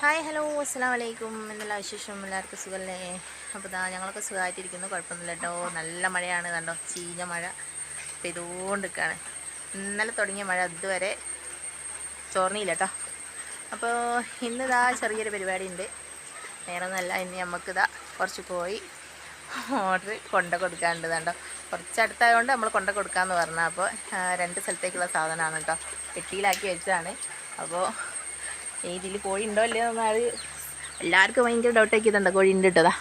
Hi hello അസ്സാം വലൈക്കും എന്നുള്ള വിശേഷം? എല്ലാവർക്കും സുഖമല്ലേ അപ്പോൾ ഇതാ ഞങ്ങളൊക്കെ സുഖമായിട്ടിരിക്കുന്നു കുഴപ്പമൊന്നുമില്ല കേട്ടോ നല്ല മഴയാണ്. കണ്ടോ? ചീഞ്ഞ മഴ പെയ്തുകൊണ്ട് നിൽക്കുകയാണ് ഇന്നലെ തുടങ്ങിയ മഴ ഇതുവരെ ചോർന്നില്ല കേട്ടോ അപ്പോൾ ഇന്നിതാ ചെറിയൊരു പരിപാടി ഉണ്ട് വേറെ ഒന്നല്ല ഇനി നമുക്കിതാ കുറച്ച് പോയി ഓർഡർ കൊണ്ട കൊടുക്കാനുണ്ട് കണ്ടോ? കുറച്ച് അടുത്തായതുകൊണ്ട് നമ്മൾ കൊണ്ട കൊടുക്കാമെന്ന് പറഞ്ഞാൽ അപ്പോൾ രണ്ട് സ്ഥലത്തേക്കുള്ള സാധനമാണ് കേട്ടോ പെട്ടിയിലാക്കി വെച്ചതാണ്. അപ്പോൾ ഇതിൽ കോഴി ഉണ്ടോ അല്ലേ എന്നാൽ എല്ലാവർക്കും ഭയങ്കര ഡൗട്ട് ആക്കിയതുണ്ട്. കോഴി ഉണ്ട് കേട്ടതാ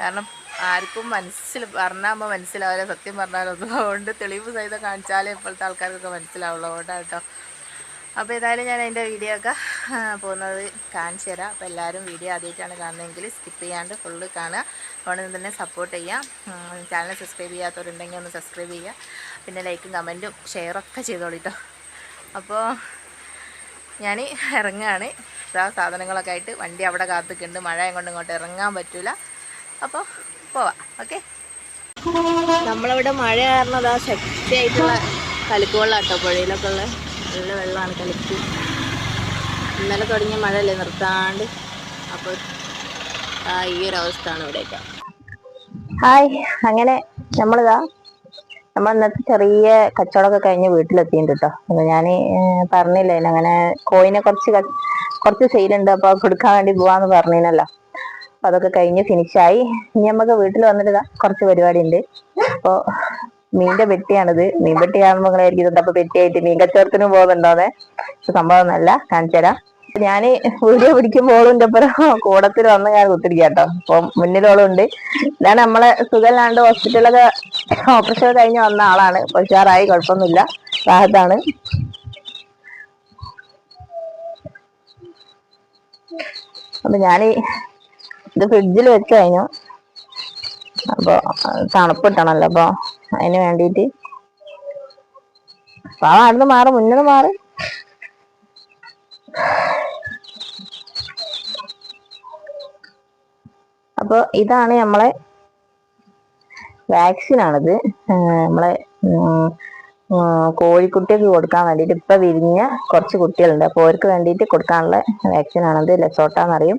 കാരണം ആർക്കും മനസ്സിൽ പറഞ്ഞാകുമ്പോൾ മനസ്സിലാവില്ല. സത്യം പറഞ്ഞാലൊന്നും അതുകൊണ്ട് തെളിവ് സഹിതം കാണിച്ചാലേ ഇപ്പോഴത്തെ ആൾക്കാർക്കൊക്കെ മനസ്സിലാവുള്ളൂ. അതുകൊണ്ടാണ് കേട്ടോ. അപ്പോൾ ഏതായാലും ഞാൻ അതിന്റെ വീഡിയോ ഒക്കെ പോകുന്നത് കാണിച്ചു തരാം. അപ്പോൾ എല്ലാവരും വീഡിയോ ആദ്യമായിട്ടാണ് കാണുന്നതെങ്കിൽ സ്കിപ്പ് ചെയ്യാണ്ട് ഫുള്ള് കാണുക. അതുകൊണ്ട് തന്നെ സപ്പോർട്ട് ചെയ്യാം. ചാനൽ സബ്സ്ക്രൈബ് ചെയ്യാത്തവരുണ്ടെങ്കിൽ ഒന്ന് സബ്സ്ക്രൈബ് ചെയ്യുക. പിന്നെ ലൈക്കും കമന്റും ഷെയറൊക്കെ ചെയ്തോളൂ കേട്ടോ അപ്പോൾ ഞാൻ ഇറങ്ങുകയാണ് ഇതാ സാധനങ്ങളൊക്കെ ആയിട്ട് വണ്ടി അവിടെ കാത്തിക്കുന്നുണ്ട്. മഴ കൊണ്ട് ഇങ്ങോട്ട് ഇറങ്ങാൻ പറ്റൂല. അപ്പോൾ പോവാം. ഓക്കെ? നമ്മളിവിടെ മഴ കാരണം അതാ ശക്തിയായിട്ടുള്ള കലിക്കുവെള്ളം കേട്ടോ പുഴയിലൊക്കെ ഉള്ള നല്ല വെള്ളമാണ് കലിക്ക്. ഇന്നലെ തുടങ്ങിയ മഴ അല്ലേ നിർത്താണ്ട്. അപ്പോൾ ആ ഈ ഒരു അവസ്ഥയാണ് ഇവിടെയൊക്കെ. ഹായ്. അങ്ങനെ നമ്മളിതാ നമ്മൾ അന്നത്തെ ചെറിയ കച്ചവടമൊക്കെ കഴിഞ്ഞ് വീട്ടിലെത്തിയിട്ടുണ്ട് കേട്ടോ ഞാൻ പറഞ്ഞില്ലേ അങ്ങനെ കോയിനെ കുറച്ച് കുറച്ച് സെയിലുണ്ട് അപ്പൊ കൊടുക്കാൻ വേണ്ടി പോവാന്ന് പറഞ്ഞിനല്ലോ അപ്പൊ അതൊക്കെ കഴിഞ്ഞ് ഫിനിഷായി ഇനി നമുക്ക് വീട്ടിൽ വന്നിട്ട് കുറച്ച് പരിപാടി ഉണ്ട് അപ്പൊ മീന്റെ പെട്ടിയാണിത്. മീൻ പെട്ടിയാകുമ്പോൾ നിങ്ങളായിരിക്കും ഇതുണ്ട് അപ്പൊ പെട്ടിയായിട്ട് മീൻ കച്ചവടത്തിന് പോകുന്നുണ്ടോന്നെ സംഭവം ഒന്നല്ല കാണിച്ചു തരാം ഞാൻ വീഡിയോ പിടിക്കുമ്പോഴും എന്റെ ഒപ്പം കൂടത്തിൽ വന്ന് ഞാൻ കുത്തിരിക്കട്ടോ. കേട്ടോ അപ്പൊ മുന്നിലോളും ഉണ്ട്. ഇതാണ് നമ്മളെ സുഖമില്ലാണ്ട് ഹോസ്പിറ്റലൊക്കെ ഓപ്പറേഷൻ കഴിഞ്ഞ് വന്ന ആളാണ്. ഉഷാറായി കുഴപ്പമൊന്നുമില്ല. റാഹത്താണ്. അപ്പൊ ഞാൻ ഇത് ഫ്രിഡ്ജിൽ വെച്ച് കഴിഞ്ഞു. അപ്പൊ തണുപ്പിട്ടണല്ലോ അപ്പൊ അതിന് വേണ്ടിയിട്ട്. ആ മാറും മാറി മുന്നിൽ മാറി. അപ്പൊ ഇതാണ് നമ്മളെ ഏഹ് നമ്മളെ ഉം, കൊടുക്കാൻ വേണ്ടിയിട്ട് ഇപ്പം വിരിഞ്ഞ കുറച്ച് കുട്ടികളുണ്ട്. അപ്പോൾ അവർക്ക് വേണ്ടിയിട്ട് കൊടുക്കാനുള്ള വാക്സിൻ ആണിത്. ലെസോട്ട എന്നറിയും.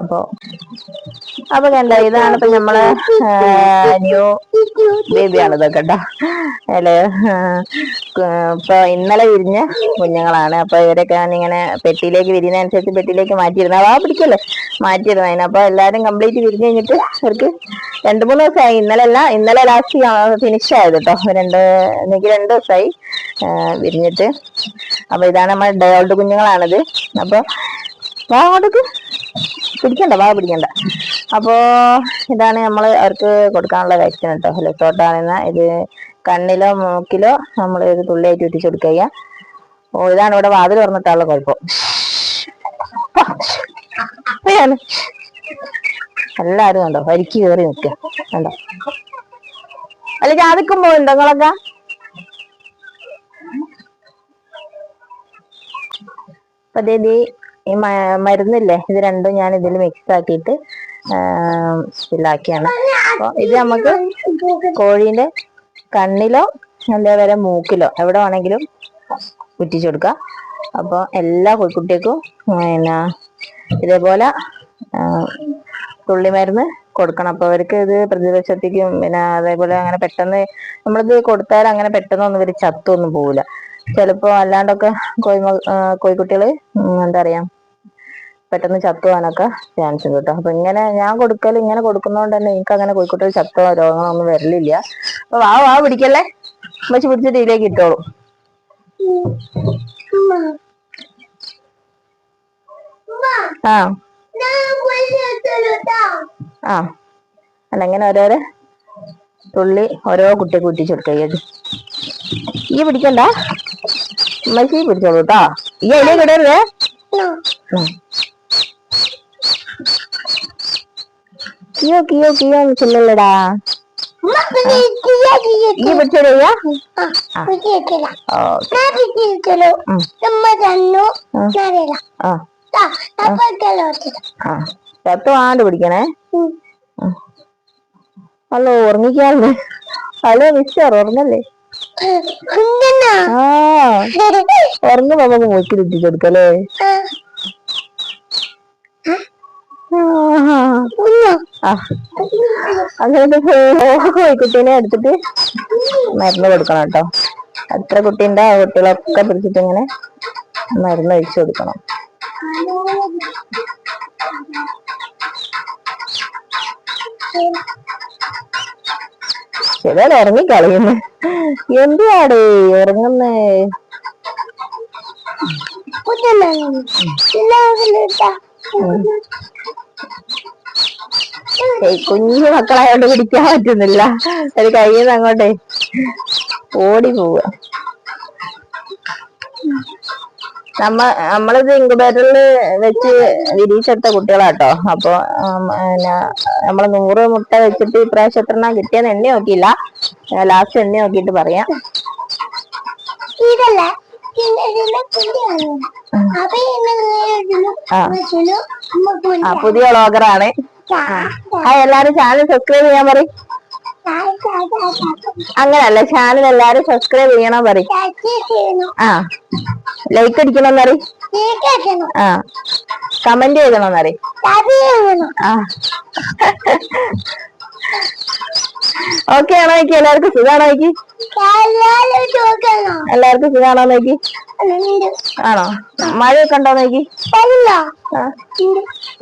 അപ്പൊ അപ്പൊ കണ്ട ഇതാണ് ഇപ്പൊ നമ്മളെ ന്യൂ ബേബിയാണ് ഇതൊക്കെ അല്ലെ? ഇപ്പൊ ഇന്നലെ വിരിഞ്ഞ കുഞ്ഞുങ്ങളാണ്. അപ്പൊ ഇവരൊക്കെ ഇങ്ങനെ പെട്ടിയിലേക്ക് വിരിയുന്നതനുസരിച്ച് പെട്ടിയിലേക്ക് മാറ്റിയിരുന്നു. ആ പിടിക്കല്ലേ? മാറ്റിയിരുന്നു അതിന്. അപ്പൊ എല്ലാരും കംപ്ലീറ്റ് വിരിഞ്ഞു കഴിഞ്ഞിട്ട് അവർക്ക് രണ്ട് മൂന്ന് ദിവസമായി. ഇന്നലെ അല്ല ഇന്നലെ ലാസ്റ്റ് ഫിനിഷ് ആയത് കേട്ടോ രണ്ട് എനിക്ക് രണ്ട് ദിവസമായി വിരിഞ്ഞിട്ട്. അപ്പൊ ഇതാണ് നമ്മുടെ ഡേ ഓൾഡ് കുഞ്ഞുങ്ങളാണിത്. അപ്പൊ വാ അങ്ങോട്ടേക്ക്. പിടിക്കണ്ട വാ പിടിക്കണ്ട. അപ്പോ ഇതാണ് നമ്മൾ അവർക്ക് കൊടുക്കാനുള്ള വാക്സിൻ കേട്ടോ ലെസോട്ടാണെന്ന ഇത് കണ്ണിലോ മൂക്കിലോ നമ്മൾ ഇത് തുള്ളിയായിട്ട് ഇട്ടിച്ച് കൊടുക്കുക ഓ ഇതാണ് ഇവിടെ വാതിൽ തുറന്നിട്ടുള്ള കുഴപ്പം. എല്ലാരും കണ്ടോ? വരിക്ക് കയറി നിൽക്കുക. കണ്ടോ? അല്ല ജാതിക്കും പോകുന്നുണ്ടോ നിങ്ങളൊക്കെ? ഈ മരുന്നില്ലേ? ഇത് രണ്ടും ഞാൻ ഇതിൽ മിക്സ് ആക്കിയിട്ട് ഇതാക്കിയാണ്. അപ്പൊ ഇത് നമുക്ക് കോഴീന്റെ കണ്ണിലോ അതേപോലെ മൂക്കിലോ എവിടെ വേണമെങ്കിലും കുറ്റിച്ചു കൊടുക്കാം. അപ്പോൾ എല്ലാ കുട്ടികൾക്കും പിന്നെ ഇതേപോലെ തുള്ളി തുള്ളിമരുന്ന് കൊടുക്കണം. അപ്പോൾ അവർക്ക് ഇത് പ്രതിരോധശക്തിക്കും പിന്നെ അതേപോലെ അങ്ങനെ പെട്ടെന്ന് നമ്മളിത് കൊടുത്താൽ അങ്ങനെ പെട്ടെന്നൊന്നും ഇവർ ചത്തൊന്നും പോവില്ല. ചിലപ്പോൾ അല്ലാണ്ടൊക്കെ കോഴി കോഴിക്കുട്ടികൾ എന്താ പറയാ പെട്ടെന്ന് ചത്തുവാനൊക്കെ ചാൻസ് ഉണ്ട് കേട്ടോ അപ്പൊ ഇങ്ങനെ ഞാൻ കൊടുക്കൽ ഇങ്ങനെ കൊടുക്കുന്നതുകൊണ്ട് തന്നെ എനിക്ക് അങ്ങനെ കോഴിക്കോട്ട് ചത്തോ രോഗങ്ങളൊന്നും വരലില്ല. അപ്പൊ വാ വാ പിടിക്കല്ലേ? വെച്ച് പിടിച്ചിട്ട് ഇതിലേക്ക് ഇട്ടോളൂ. ആ. ആ. അല്ല ഇങ്ങനെ ഓരോരോ തുള്ളി ഓരോ കുട്ടിയെ കുറ്റിച്ചു കൊടുക്കുക ഈ പിടിക്കണ്ട. മച്ചി പിടിച്ചോളൂ കേട്ടോ ഈ അതിലേക്ക് ഇടരുതേ. കിയോ കിയോ കിയോ എന്ന് ചൊല്ലല്ലടാ ഈ ആ രക്തം ആണ്ട് പിടിക്കണേ. ഹലോ ഉറങ്ങിക്കാണ്ട് ഹലോ മിസ്റ്റർ ഉറങ്ങല്ലേ ആ ഉറങ്ങുമ്പോ നമുക്ക് ആ അങ്ങനെ കോഴിക്കുട്ടീനെ എടുത്തിട്ട് മരുന്ന് കൊടുക്കണം കേട്ടോ. എത്ര കുട്ടീന്റെ ആ കുട്ടികളൊക്കെ പിടിച്ചിട്ട് ഇങ്ങനെ മരുന്ന് ഒഴിച്ചു കൊടുക്കണം. ചിലർ ഇറങ്ങി കളയുന്നു എന്തുവാടേ ഇറങ്ങുന്നേ കുഞ്ഞു മക്കളായോണ്ട് പിടിക്കാൻ പറ്റുന്നില്ല. കയ്യിൽ നിന്ന് അങ്ങോട്ടേ. ഓടി പോവുക. നമ്മ നമ്മളിത് ഇൻക്യുബേറ്ററിൽ വെച്ച് വിരിയിച്ചെടുത്ത കുട്ടികളാട്ടോ. അപ്പൊ നമ്മൾ നൂറ് മുട്ട വെച്ചിട്ട് ഇപ്രാവശ്യം എത്ര കിട്ടിയെന്ന് എണ്ണി നോക്കിയില്ല. ലാസ്റ്റ് എണ്ണി നോക്കിയിട്ട് പറയാം പിന്നെ ഇതിന്റെ കുട്ടിയാണ് അപ്പൊ ആ. പുതിയ വ്ളോഗറാണ്. ആ. എല്ലാരും ചാനൽ സബ്സ്ക്രൈബ് ചെയ്യാൻ പറയും. അങ്ങനല്ല ചാനൽ എല്ലാരും സബ്സ്ക്രൈബ് ചെയ്യണം പറയും. ആ. ലൈക്ക് അടിക്കണം പറയും. ആ. കമന്റ് ചെയ്യണമെന്ന് പറയും. ആ. ഓക്കെ ആണോ നോക്കി എല്ലാവർക്കും സുഖാണോ നോക്കി എല്ലാവർക്കും സുഖാണോ നോക്കി ആണോ? മഴയൊക്കെ ഉണ്ടോ നോക്കി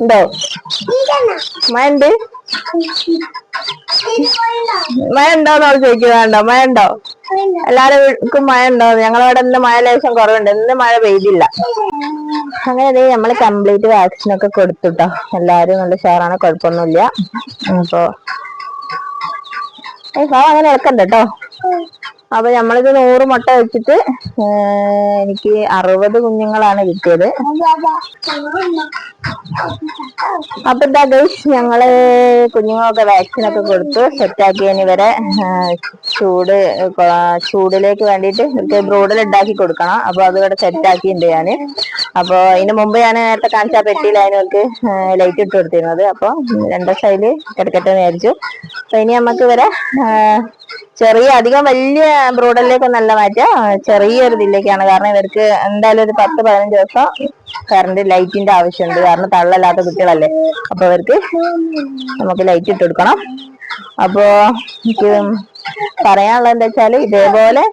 ഉണ്ടോ. മഴ ഉണ്ട് മഴ ഉണ്ടോന്ന് അവൾ ചോദിക്കുന്നുണ്ടോ മഴ ഉണ്ടോ? എല്ലാവർക്കും മഴ ഉണ്ടോ? ഞങ്ങളവിടെ ഇന്ന് മഴ ലേശം കുറവുണ്ട്. ഇന്ന് മഴ പെയ്തില്ല. അങ്ങനെ അതെ നമ്മൾ കംപ്ലീറ്റ് വാക്സിനൊക്കെ കൊടുത്തുട്ടോ എല്ലാരും നല്ല ഷെയറാണ് കുഴപ്പമൊന്നുമില്ല. അപ്പൊ അങ്ങനെ ഇളക്കണ്ട കേട്ടോ അപ്പൊ നമ്മളിത് നൂറ് മുട്ട വെച്ചിട്ട് എനിക്ക് അറുപത് കുഞ്ഞുങ്ങളാണ് കിട്ടിയത്. അപ്പൊ എന്താ ഗൈസ് ഞങ്ങൾ കുഞ്ഞുങ്ങളൊക്കെ വാക്സിൻ ഒക്കെ കൊടുത്തു സെറ്റാക്കിയതിന് ഇവരെ ആ, ചൂട് ചൂടിലേക്ക് വേണ്ടിയിട്ട് ഇവർക്ക് ഉണ്ടാക്കി കൊടുക്കണം. അപ്പൊ അത് ഇവിടെ സെറ്റാക്കിയിട്ടുണ്ട് ഞാൻ. അപ്പൊ ഇതിന് മുമ്പ് ഞാൻ നേരത്തെ കാണിച്ച പെട്ടിയിലായിരുന്നു അവർക്ക് ലൈറ്റ് ഇട്ട് കൊടുത്തിരുന്നത്. അപ്പൊ രണ്ട് സൈഡിൽ കിടക്കട്ടെ വിചാരിച്ചു. അപ്പൊ ഇനി നമുക്ക് ഇവരെ ചെറിയ അധികം വലിയ ബ്രൂഡലിലേക്ക് നല്ല മാറ്റാ. ചെറിയൊരു ഇതിലേക്കാണ്. കാരണം ഇവർക്ക് എന്തായാലും ഒരു പത്ത് പതിനഞ്ച് ദിവസം കറണ്ട് ലൈറ്റിന്റെ ആവശ്യമുണ്ട്. കാരണം തള്ളല്ലാത്ത കുട്ടികളല്ലേ. അപ്പൊ ഇവർക്ക് നമുക്ക് ലൈറ്റ് ഇട്ട് കൊടുക്കണം. അപ്പോ എനിക്ക് പറയാനുള്ളത് എന്താ വെച്ചാൽ ഇതേപോലെ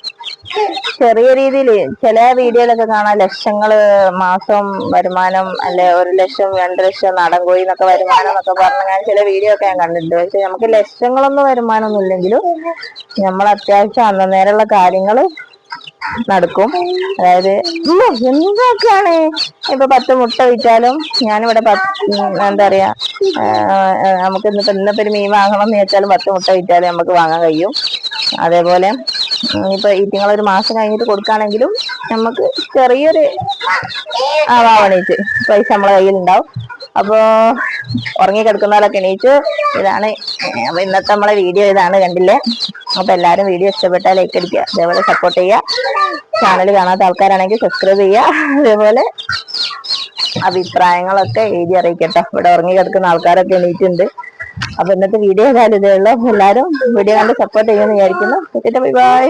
ചെറിയ രീതിയിൽ ചില വീഡിയോയിലൊക്കെ കാണാം ലക്ഷങ്ങൾ മാസം വരുമാനം അല്ലെ ഒരു ലക്ഷം രണ്ട് ലക്ഷം നാടൻ കോഴി എന്നൊക്കെ വരുമാനം എന്നൊക്കെ പറഞ്ഞ് ഞാൻ ചില വീഡിയോ ഒക്കെ ഞാൻ കണ്ടിട്ടുണ്ട്. പക്ഷെ നമുക്ക് ലക്ഷങ്ങളൊന്നും വരുമാനമൊന്നും ഇല്ലെങ്കിലും നമ്മൾ അത്യാവശ്യം അന്നേരമുള്ള കാര്യങ്ങൾ നടക്കും. അതായത് എന്തൊക്കെയാണ്? ഇപ്പൊ പത്ത് മുട്ട വിറ്റാലും ഞാനിവിടെ പത്ത് എന്താ പറയാ നമുക്ക് ഇന്നിപ്പോ ഇന്നിപ്പോ ഒരു മീൻ വാങ്ങണം എന്ന് വെച്ചാലും പത്ത് മുട്ട വിറ്റാലും നമുക്ക് വാങ്ങാൻ കഴിയും. അതേപോലെ ഇപ്പൊ ഒരു മാസം കഴിഞ്ഞിട്ട് കൊടുക്കുകയാണെങ്കിലും നമുക്ക് ചെറിയൊരു ആവാവണീച്ച് പൈസ നമ്മളെ കയ്യിലുണ്ടാവും. അപ്പോ ഉറങ്ങി കിടക്കുന്നവരൊക്കെ എണീച്ചു ഇതാണ്. അപ്പോൾ ഇന്നത്തെ നമ്മളെ വീഡിയോ ഇതാണ് കണ്ടില്ലേ? അപ്പൊ എല്ലാരും വീഡിയോ ഇഷ്ടപ്പെട്ടാൽ ലൈക്ക് അടിക്കുക. അതേപോലെ സപ്പോർട്ട് ചെയ്യുക. ചാനൽ കാണാത്ത ആൾക്കാരാണെങ്കിൽ സബ്സ്ക്രൈബ് ചെയ്യുക. അതേപോലെ അഭിപ്രായങ്ങളൊക്കെ എഴുതി അറിയിക്കട്ടോ. ഇവിടെ ഉറങ്ങി കിടക്കുന്ന ആൾക്കാരൊക്കെ എണീറ്റുണ്ട്. അപ്പൊ ഇന്നത്തെ വീഡിയോ ഇതേ ഉള്ളൂ. എല്ലാരും വീഡിയോ കണ്ട് സപ്പോർട്ട് ചെയ്യുമെന്ന് വിചാരിക്കുന്നു. Bye bye